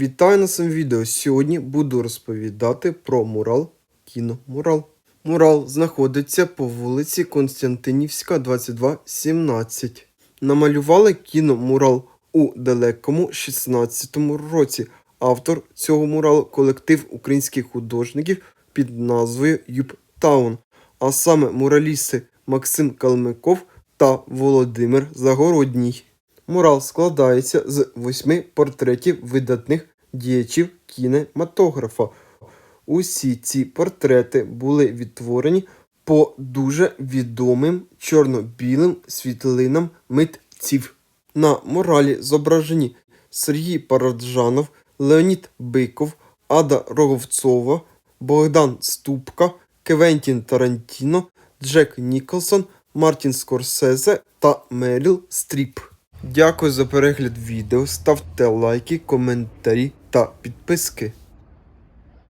Вітаю на цьому відео. Сьогодні буду розповідати про мурал кіномурал. Мурал знаходиться по вулиці Константинівська, 2217. Намалювали кіномурал у далекому 16-му році. Автор цього муралу колектив українських художників під назвою Юптаун, а саме муралісти Максим Калмиков та Володимир Загородній. Мурал складається з восьми портретів видатних діячів кінематографа. Усі ці портрети були відтворені по дуже відомим чорно-білим світлинам митців. На муралі зображені Сергій Параджанов, Леонід Биков, Ада Роговцова, Богдан Ступка, Квентін Тарантіно, Джек Ніколсон, Мартін Скорсезе та Меріл Стріп. Дякую за перегляд відео, ставте лайки, коментарі та підписки.